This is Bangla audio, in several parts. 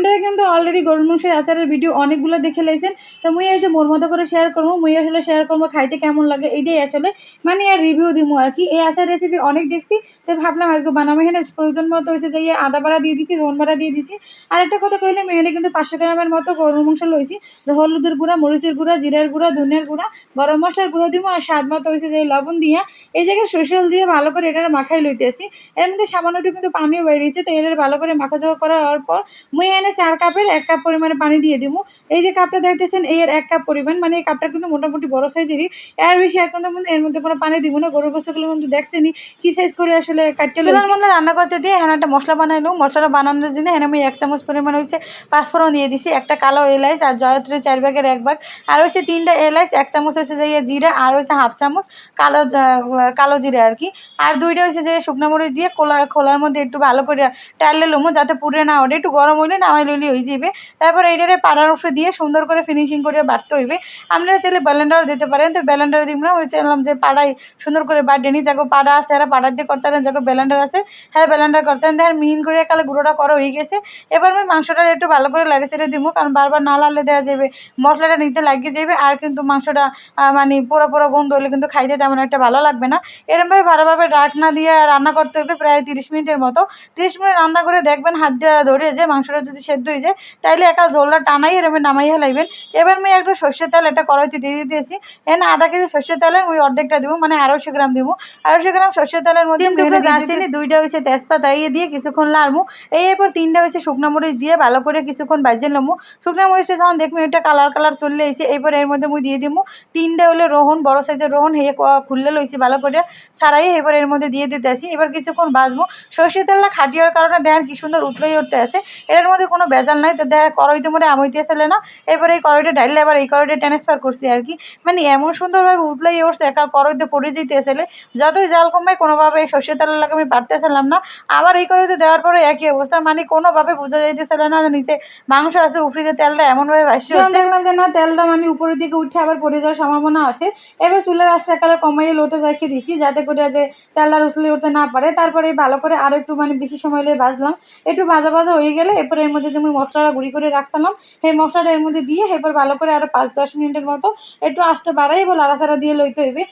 আপনারা কিন্তু অলরেডি গরুর মাংসের আচারের ভিডিও অনেকগুলো দেখে লেছেন তো মুই এই যে মোর মতো করে শেয়ার করব, মুই আসলে শেয়ার করব, খাইতে কেমন লাগে এইটাই আসলে মানে আর রিভিউ দিব আর কি। এই আচার রেসিপি অনেক দেখছি তো ভাবলাম আজকে বানাবো। এখানে প্রয়োজন মতো হয়েছে যে এই আদা বাড়া দিয়ে দিছি রোন বাড়া দিয়ে দিছি। আর একটা কথা কইলে এখানে কিন্তু পাঁচশো গ্রামের মতো গরুর মাংস লইছি। হলুদের গুঁড়া, মরিচের গুঁড়া, জিরার গুঁড়া, ধনিয়ার গুঁড়া, গরম মশলার গুঁড়ো দিব আর স্বাদ মতো হয়েছে যে লবণ দিয়া এই জায়গায় সরষেল দিয়ে ভালো করে এটা মাখাই লইতেছি। এর মধ্যে সামান্য একটু কিন্তু পানিও বেরিয়েছে, তো এর ভালো করে মাখা করার পর মুই এনে চার কাপের এক কাপ পরিমাণে পানি দিয়ে দিব। এই যে কাপটা দেখতেছেন এর এক কাপ পরিমাণ মানে এই কাপটা কিন্তু মোটামুটি বড় সাইজেরই। এর বেশি এখন তো এর মধ্যে কোনো পানি দিব না, গরুর গোস্তগুলো কিন্তু দেখছেনি কি সাইজ করে আসলে কাটতে চুলার মধ্যে রান্না করতে দিয়ে হ্যাঁ একটা মশলা বানাইলো মশলাটা বানানোর জন্য হ্যাঁ আমি এক চামচ পরিমাণ হচ্ছে পাঁচফোড়ন দিয়ে দিছি, একটা কালো এলাইচ আর জয়ত্রী চার ভাগের এক ভাগ। আর হচ্ছে তিনটা এলাইচ, এক চামচ হচ্ছে যে ইয়ে জিরা, আর হচ্ছে হাফ চামচ কালো কালো জিরা আর কি। আর দুইটা হয়েছে যে শুকনো মরিচ দিয়ে কোলা খোলার মধ্যে একটু ভালো করে টাইলে লমো যাতে পুড়ে না ওঠে। একটু গরম হইলে নামাই লইলে হয়ে যাবে তারপর এইটারে পাড়ার উপরে দিয়ে সুন্দর করে ফিনিশিং করে বাড়তে হইবে। আপনারা চাইলে ব্যালেন্ডারও দিতে পারেন। তো ব্যালেন্ডার দিব না, ওই চাইলাম যে পাড়াই সুন্দর করে বাড়ে নি যাকে পাড়া আছে এরা পাড়ার দিয়ে করতে পারেন, যাকে ব্যালেন্ডার আছে হ্যাঁ ব্যালেন্ডার করতে পারেন। দেখেন, মিহিন করে কালে গুঁড়োটা করা হয়ে গেছে। এবার আমি মাংসটা একটু ভালো করে লাড়ে চেড়ে দিব কারণ বারবার না লাড়লে দেওয়া যাবে মশলাটা নিতে লাগিয়ে যাবে আর কিন্তু মাংসটা মানে পুরো পুরো গন্ধ হলে কিন্তু খাইতে তেমন একটা ভালো লাগবে না। এরমভাবে ভালোভাবে ডাক না দিয়ে রান্না করতে হবে প্রায় তিরিশ মিনিটের মতো। তিরিশ মিনিট রান্না করে দেখবেন হাত দিয়ে ধরে যে মাংসটা যদি সেদ্ধ হয়ে যায় তাইলে একা ঝোলটা টানাই এরমে নামাই হেলাইবেন এবার আমি একটু সর্ষের তেল একটা কড়াইতে দিয়ে দিতেছি। এনে আধা কেজি সর্ষের তেলের ওই অর্ধেকটা দিব মানে আড়াইশো গ্রাম দিব। আড়াইশো গ্রাম সর্ষের তেলের মধ্যে দুটো দারচিনি দুইটা হয়েছে তেজপাতা ইয়ে দিয়ে কিছুক্ষণ লাড়মু। এই এরপর তিনটা হয়েছে শুকনো মরিচ দিয়ে ভালো করে কিছুক্ষণ বাজে নেব শুকনো মরিচটা যখন দেখব এটা কালার কালার চলে এসে এরপর এর মধ্যে মুই দিয়ে দিব তিনটা হলে রোহন বড় সাইজের রোহন হেয়ে ক- খুললে লইছি ভালো করে। সারাই এবার এর মধ্যে দিয়ে দিতে আসি এবার কিছুক্ষণ বাজবো সর্ষের তেলটা খাটিয়ার কারণে দেখেন কি সুন্দর উতলাই উঠতে আছে। এর মধ্যে কোনো ভেজাল নাই তো দেখ কড়াইতে আমইতে আসলে না। এবার এই কড়াইটা ডাইলে আবার এই কড়াইটা ট্রান্সফার করছি আর কি। মানে এমন সুন্দরভাবে উতলাই উঠছে একা কড়াইতে পড়ে যেতে আসলে। যতই জাল কমায় কোনোভাবে এই সর্ষের তেলের লাগে আমি পারতেছিলাম না। আবার এই কড়াইতে দেওয়ার পরে একই অবস্থা মানে কোনোভাবে বোঝা যাইতেছিল না নিচে মাংস আছে উপরিতে তেলটা এমনভাবে ভাসি দেখলাম যে না তেলটা মানে উপরের দিকে উঠে আবার পড়ে যাওয়ার সম্ভাবনা আছে এবার চুলের আঁচটা কালে কমাইয়ে লোতে রেখে দিছি যাতে করে যে তেলটা উতলে উঠতে না পারে। তারপরে ভালো করে আরও একটু মানে বেশি সময় লিয়ে ভাজলাম। একটু ভাজা ভাজা হয়ে গেলে এরপরে এর মধ্যে যে আমি মশলাটা গুঁড়ি করে রাখছিলাম সেই মশলাটা এর মধ্যে দিয়ে এরপর ভালো করে আরও পাঁচ দশ মিনিটের মতো একটু আঁচটা বাড়াই এবার লাড়াচাড়া দিয়ে লইতে হইবে।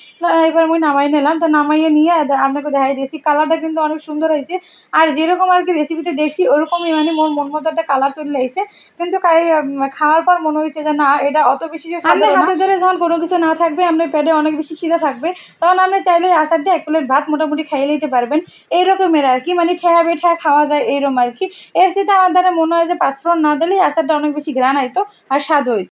এবার আমি নামাই নিলাম। তো নামাইয়ে নিয়ে আপনাকে দেখাই দিয়েছি কালারটা কিন্তু অনেক সুন্দর হয়েছে। আর যেরকম আর কি রেসিপিতে দেখছি ওরকমই মানে মোর মন মতো একটা কালার চলে আইছে। কিন্তু কাই- খাওয়ার পর মনে হয়েছে যে না এটা অত বেশি যে আপনার হাতে ধরে যখন কোনো কিছু না থাকবে আপনার পেটে অনেক বেশি খিদে থাকবে তখন আপনি চাইলে আচার দিয়ে এক প্লেট ভাত মোটামুটি খাইয়ে নিতে পারবেন। এইরকমের আর কি মানে ঠেয়া বেঠা খাওয়া যায় এইরকম আর কি। এর সাথে আমার দ্বারা মনে হয় যে পাঁচফোড়ন না দিলে আচারটা অনেক বেশি গ্রান আইতো আর স্বাদ হইতো।